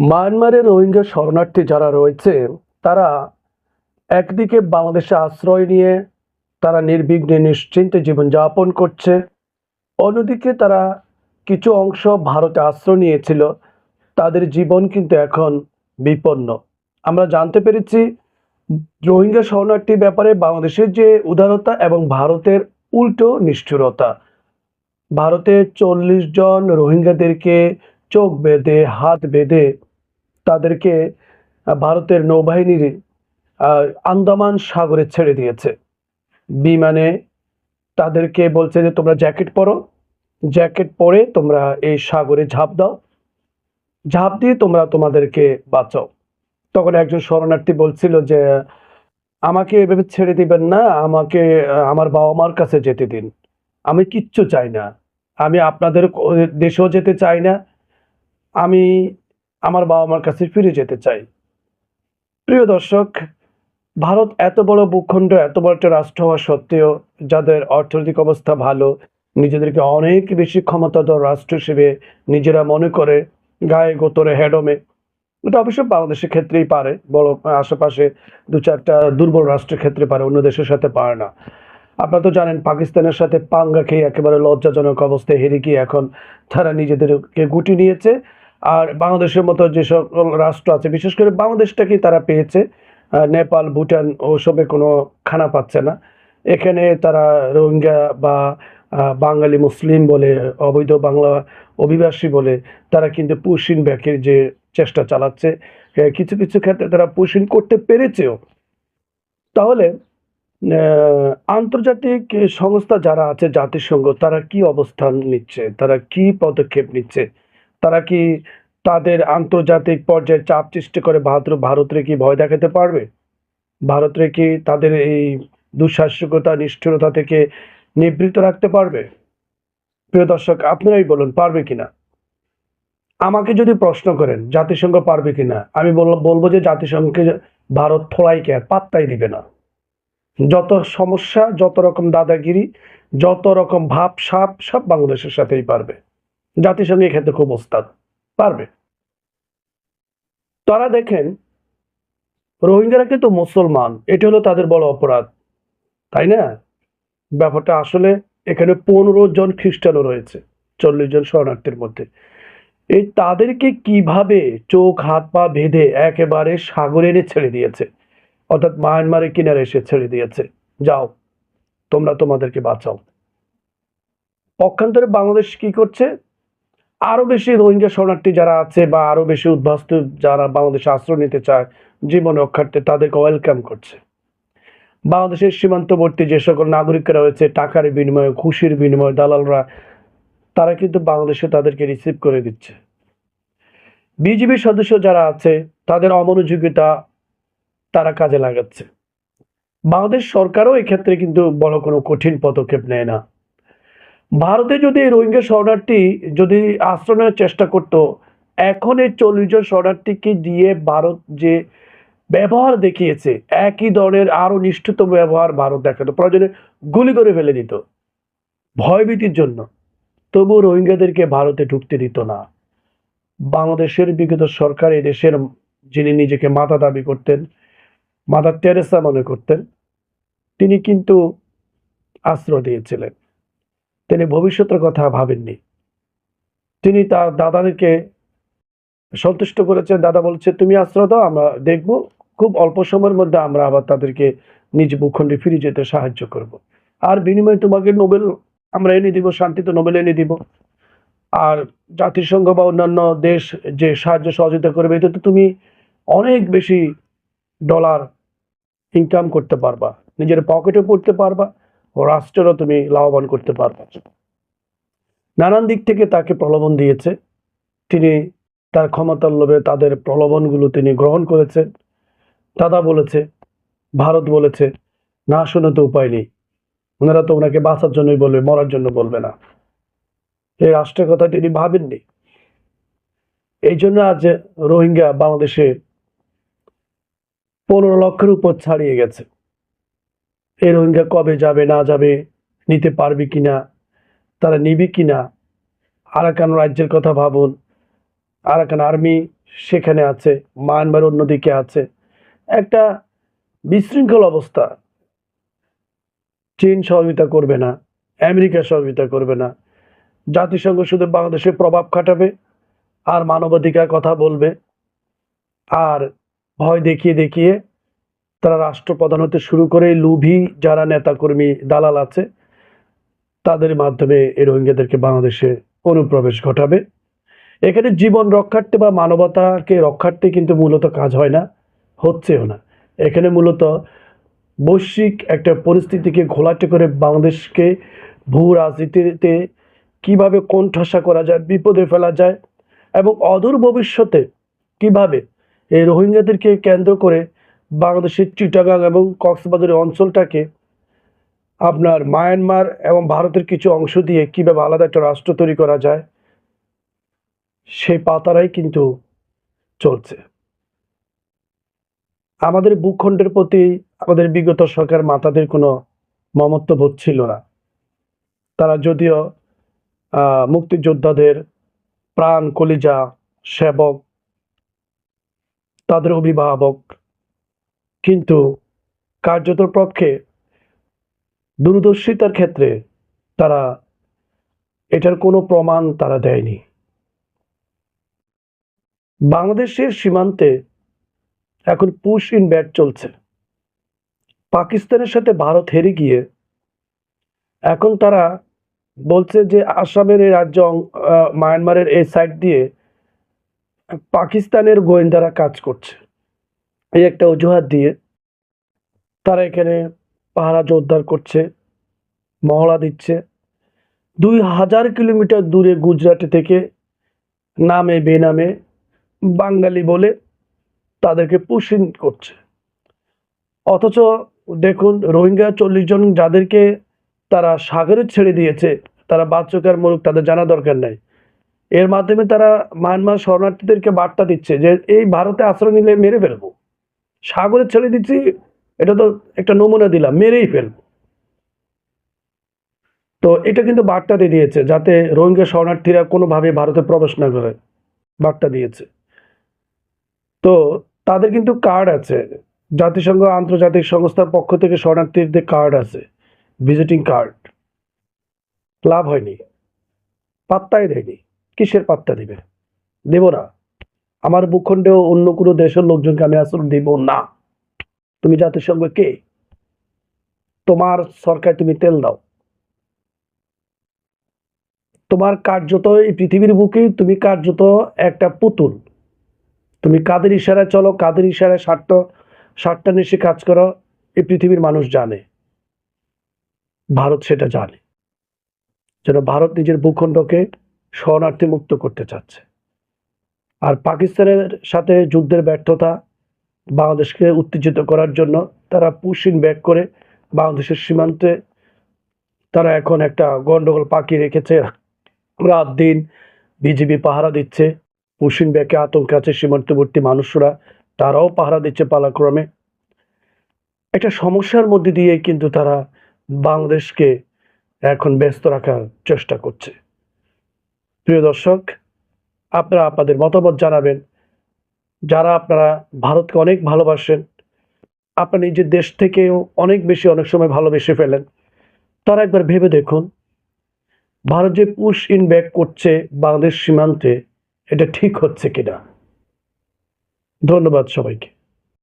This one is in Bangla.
মায়ানমারের রোহিঙ্গা শরণার্থী যারা রয়েছে, তারা একদিকে বাংলাদেশে আশ্রয় নিয়ে তারা নির্বিঘ্নে নিশ্চিন্তে জীবনযাপন করছে, অন্যদিকে তারা কিছু অংশ ভারতে আশ্রয় নিয়েছিল। তাদের জীবন কিন্তু এখন বিপন্ন। আমরা জানতে পেরেছি, রোহিঙ্গা শরণার্থীর ব্যাপারে বাংলাদেশের যে উদারতা এবং ভারতের উল্টো নিষ্ঠুরতা, ভারতে চল্লিশ জন রোহিঙ্গাদেরকে চোখ বেঁধে, হাত বেঁধে তাদেরকে ভারতের নৌবাহিনীর আন্দামান সাগরে ছেড়ে দিয়েছে। বিমানে তাদেরকে বলছে যে, তোমরা জ্যাকেট পরো। জ্যাকেট পরে তোমরা এই সাগরে ঝাঁপ দাও। ঝাঁপ দিয়ে তোমরা তোমাদেরকে বাঁচাও। তখন একজন শরণার্থী বলছিল যে, আমাকে এভাবে ছেড়ে দিবেন না। আমাকে, আমার বাবা মার কাছে যেতে দিন। আমি কিচ্ছু চাই না। আমি আপনাদের দেশেও যেতে চাই না। আমি আমার বাবা মার কাছে ফিরে যেতে চাই। প্রিয় দর্শক, ভারত এত বড় ভূখণ্ড, এত বড় একটা রাষ্ট্র হওয়া সত্ত্বেও যাদের অর্থনৈতিক অবস্থা ভালো, নিজেদেরকে অনেক বেশি ক্ষমতাধর রাষ্ট্র হিসেবে নিজেরা মনে করে গায়ে গোতরে হেডমে। এটা অবশ্য বাংলাদেশের ক্ষেত্রেই পারে, বড় আশেপাশে দু চারটা দুর্বল রাষ্ট্রের ক্ষেত্রে পারে, অন্য দেশের সাথে পারে না। আপনারা তো জানেন, পাকিস্তানের সাথে পাঙ্গা খেয়ে একেবারে লজ্জাজনক অবস্থায় হেরে গিয়ে এখন তারা নিজেদেরকে গুটি নিয়েছে। আর বাংলাদেশের মতো যে সকল রাষ্ট্র আছে, বিশেষ করে বাংলাদেশটাকেই তারা পেয়েছে? নেপাল, ভুটান ওসবে কোনো খানা পাচ্ছে না। এখানে তারা রোহিঙ্গা বা বাঙালি মুসলিম বলে, অবৈধ বাংলা অভিবাসী বলে তারা কিন্তু পুশিন ব্যাকের যে চেষ্টা চালাচ্ছে কিছু কিছু ক্ষেত্রে তারা পুশিন করতে পেরেছেও। তাহলে আন্তর্জাতিক সংস্থা যারা আছে, জাতিসংঘ, তারা কি অবস্থান নিচ্ছে? তারা কি পদক্ষেপ নিচ্ছে? তারা কি তাদের আন্তর্জাতিক পর্যায়ে চাপ সৃষ্টি করে ভারত ভারতরে কি ভয় দেখাতে পারবে? ভারতরে কি তাদের এই দুঃসাহসিকতা, নিষ্ঠুরতা থেকে নিবৃত্ত রাখতে পারবে? প্রিয় দর্শক, আপনারাই বলুন, পারবে কিনা? আমাকে যদি প্রশ্ন করেন, জাতিসংঘ পারবে কিনা? আমি বল- বলব যে জাতিসংঘকে ভারত থোড়াইকে আর পাত্তাই দিবে না। যত সমস্যা, যত রকম দাদাগিরি, যত রকম ভাব সাপ সব বাংলাদেশের সাথেই পারবে। জাতিসংঘ এক্ষেত্রে খুব ওস্তাদ, পারবে। তারা দেখেন, রোহিঙ্গারা কিন্তু মুসলমান, এটি হলো তাদের বড় অপরাধ, তাই না? ব্যাপারটা আসলে এখানে পনেরো জন খ্রিস্টানও রয়েছে, চল্লিশ জন শরণার্থীর মধ্যে। এই তাদেরকে কীভাবে চোখ, হাত, পা বেঁধে একেবারে সাগরে এনে ছেড়ে দিয়েছে? অর্থাৎ মায়ানমারের কিনারে এসে ছেড়ে দিয়েছে। যাও, তোমরা তোমাদেরকে বাঁচাও। পক্ষান্তরে বাংলাদেশ কি করছে? আরও বেশি রোহিঙ্গা শরণার্থী যারা আছে বা আরও বেশি উদ্বাস্তু যারা বাংলাদেশে আশ্রয় নিতে চায়, জীবন রক্ষার্থে তাদেরকে ওয়েলকাম করছে। বাংলাদেশের সীমান্তবর্তী যে সকল নাগরিকরা রয়েছে, টাকার বিনিময়ে, খুশির বিনিময়ে, দালালরা, তারা কিন্তু বাংলাদেশে তাদেরকে রিসিভ করে দিচ্ছে। বিজিবির সদস্য যারা আছে, তাদের অমনোযোগিতা তারা কাজে লাগাচ্ছে। বাংলাদেশ সরকারও এক্ষেত্রে কিন্তু বড় কোনো কঠিন পদক্ষেপ নেয় না। ভারতে যদি এই রোহিঙ্গা শরণার্থী যদি আশ্রয় নেওয়ার চেষ্টা করত, এখন এই চল্লিশ জন শরণার্থীকে দিয়ে ভারত যে ব্যবহার দেখিয়েছে, একই ধরনের আরও নিষ্ঠুতম ব্যবহার ভারত দেখাতো, প্রয়োজনে গুলি করে ফেলে দিত। ভয়ভীতির জন্য। তবু রোহিঙ্গাদেরকে ভারতে ঢুকতে দিত না। বাংলাদেশের বিগত সরকার এই দেশের যিনি নিজেকে মাতা দাবি করতেন মাদার টেরেসা মনে করতেন, তিনি কিন্তু আশ্রয় দিয়েছিলেন। তিনি ভবিষ্যতের কথা ভাবেননি। তিনি তার দাদাদেরকে সন্তুষ্ট করেছেন। দাদা বলছে, তুমি আশ্রয় দাও, আমরা দেখব। খুব অল্প সময়ের মধ্যে আমরা আবার তাদেরকে নিজ ভূখণ্ডে ফিরে যেতে সাহায্য করব। আর বিনিময়ে তোমাকে নোবেল, আমরা এনে দিব, শান্তিতে নোবেল এনে দিব। আর জাতিসংঘ বা অন্যান্য দেশ যে সাহায্য সহযোগিতা করবে, এতে তো তুমি অনেক বেশি ডলার ইনকাম করতে পারবা। নিজের পকেটে পড়তে পারবা। ও রাষ্ট্রেরও তুমি লাভবান করতে পারবা। নানান দিক থেকে তাকে প্রলোভন দিয়েছে। তিনি তার ক্ষমতার লোভে তাদের প্রলোভনগুলো তিনি গ্রহণ করেছেন। দাদা বলেছে, ভারত বলেছে, না শুনে তো উপায় নেই। ওনারা তো ওনাকে বাঁচার জন্যই বলবে, মরার জন্য বলবে না। এই রাষ্ট্রের কথা তিনি ভাবেননি। এই জন্য আজ রোহিঙ্গা বাংলাদেশে পনেরো লক্ষের উপর ছাড়িয়ে গেছে। এই রোহিঙ্গা কবে যাবে, না যাবে, নিতে পারবে কি না তারা নিবে কিনা? আরাকান রাজ্যের কথা ভাবুন। আরাকান আর্মি সেখানে আছে, মায়ানমার অন্যদিকে আছে। একটা বিশৃঙ্খল অবস্থা। চীন সহযোগিতা করবে না, আমেরিকা সহযোগিতা করবে না। জাতিসংঘ শুধু বাংলাদেশে প্রভাব খাটাবে আর মানবাধিকার কথা বলবে। আর ভয় দেখিয়ে দেখিয়ে তারা রাষ্ট্রপ্রধান হতে শুরু করে লুভি, যারা নেতাকর্মী দালাল আছে, তাদের মাধ্যমে এই রোহিঙ্গাদেরকে বাংলাদেশে অনুপ্রবেশ ঘটাবে। এখানে জীবন রক্ষার্থে বা মানবতাকে রক্ষার্থে কিন্তু মূলত কাজ হয় না, হচ্ছেও না। এখানে মূলত বৈশ্বিক একটা পরিস্থিতিকে ঘোলাটে করে বাংলাদেশকে ভূ রাজনীতিতে কীভাবে কোণঠাসা করা যায়, বিপদে ফেলা যায় এবং অদূর ভবিষ্যতে কীভাবে এই রোহিঙ্গাদেরকে কেন্দ্র করে বাংলাদেশের চিটাগাং এবং কক্সবাজারের অঞ্চলটাকে আপনার মায়ানমার এবং ভারতের কিছু অংশ দিয়ে কীভাবে আলাদা একটা রাষ্ট্র তৈরি করা যায়, সেই পাতারাই কিন্তু চলছে। আমাদের ভূখণ্ডের প্রতি আমাদের বিগত সরকার মাতাদের কোনো মমত্ববোধ ছিল না। তারা যদিও মুক্তিযোদ্ধাদের প্রাণ, কলিজা, সেবক, তাদের অভিভাবক কিন্তু কার্যতর পক্ষে দূরদর্শিতার ক্ষেত্রে তারা এটার কোনো প্রমাণ তারা দেয়নি। বাংলাদেশের সীমান্তে এখন পুশ ইন ব্যাট চলছে। পাকিস্তানের সাথে ভারত হেরে গিয়ে এখন তারা বলছে যে আসামের এই রাজ্য মায়ানমারের এই সাইড দিয়ে পাকিস্তানের গোয়েন্দারা কাজ করছে। এই একটা অজুহাত দিয়ে তারা এখানে পাহারা জোরদার করছে, মহড়া দিচ্ছে। দুই হাজার কিলোমিটার দূরে গুজরাট থেকে নামে, বেনামে বাঙালি বলে তাদেরকে পুষিন করছে। অথচ দেখুন, রোহিঙ্গা চল্লিশ জন যাদেরকে তারা সাগরে ছেড়ে দিয়েছে, তারা বাচ্চকার মরুক তাদের জানা দরকার নাই। এর মাধ্যমে তারা মায়ানমার শরণার্থীদেরকে বার্তা দিচ্ছে যে, এই ভারতে আশ্রয় নিলে মেরে ফেলব। সাগরে ছেড়ে দিচ্ছি, এটা তো একটা নমুনা দিলাম, মেরেই ফেলব। তো এটা কিন্তু বার্তা দিয়ে দিয়েছে, যাতে রোহিঙ্গা শরণার্থীরা কোনোভাবে ভারতে প্রবেশ না করে, বার্তা দিয়েছে। তো তাদের কিন্তু কার্ড আছে, জাতিসংঘ আন্তর্জাতিক সংস্থার পক্ষ থেকে শরণার্থীদের কার্ড আছে, ভিজিটিং কার্ড। লাভ হয়নি, পাত্তাই দেয়নি, কিসের পাত্তা দিবে? দেব না। আমার ভূখণ্ডেও অন্য কোনো দেশের লোকজনকে আমি আশ্রয় দিব না। তুমি জাতিসংঘ কে? তোমার সরকার তুমি তেল দাও। তোমার কার্যত এই পৃথিবীর বুকেই তুমি কার্যত একটা পুতুল। তুমি কাদের ইশারায় চলো, কাদের ইশারায় স্বার্থ, স্বার্থান্বেষী কাজ করো, এই পৃথিবীর মানুষ জানে। ভারত সেটা জানে। যেন ভারত নিজের ভূখণ্ডকে শরণার্থী মুক্ত করতে চাচ্ছে। আর পাকিস্তানের সাথে যুদ্ধের ব্যর্থতা বাংলাদেশকে উত্তেজিত করার জন্য তারা পুশিন ব্যাক করে বাংলাদেশের সীমান্তে তারা এখন একটা গন্ডগোল পাকিয়ে রেখেছে। রাত দিন বিজিবি পাহারা দিচ্ছে। পুশিন ব্যাকে আতঙ্ক আছে সীমান্তবর্তী মানুষরা। তারাও পাহারা দিচ্ছে পালাক্রমে। একটা সমস্যার মধ্যে দিয়ে কিন্তু তারা বাংলাদেশকে এখন ব্যস্ত রাখার চেষ্টা করছে। প্রিয় দর্শক আপনারা আপনাদের মতামত জানাবেন। যারা আপনারা ভারতকে অনেক ভালোবাসেন, আপনার নিজের দেশ থেকেও অনেক বেশি অনেক সময় ভালোবেসে ফেলেন, তারা একবার ভেবে দেখুন, ভারত যে পুশ ইন ব্যাক করছে বাংলাদেশ সীমান্তে, এটা ঠিক হচ্ছে কিনা। ধন্যবাদ সবাইকে।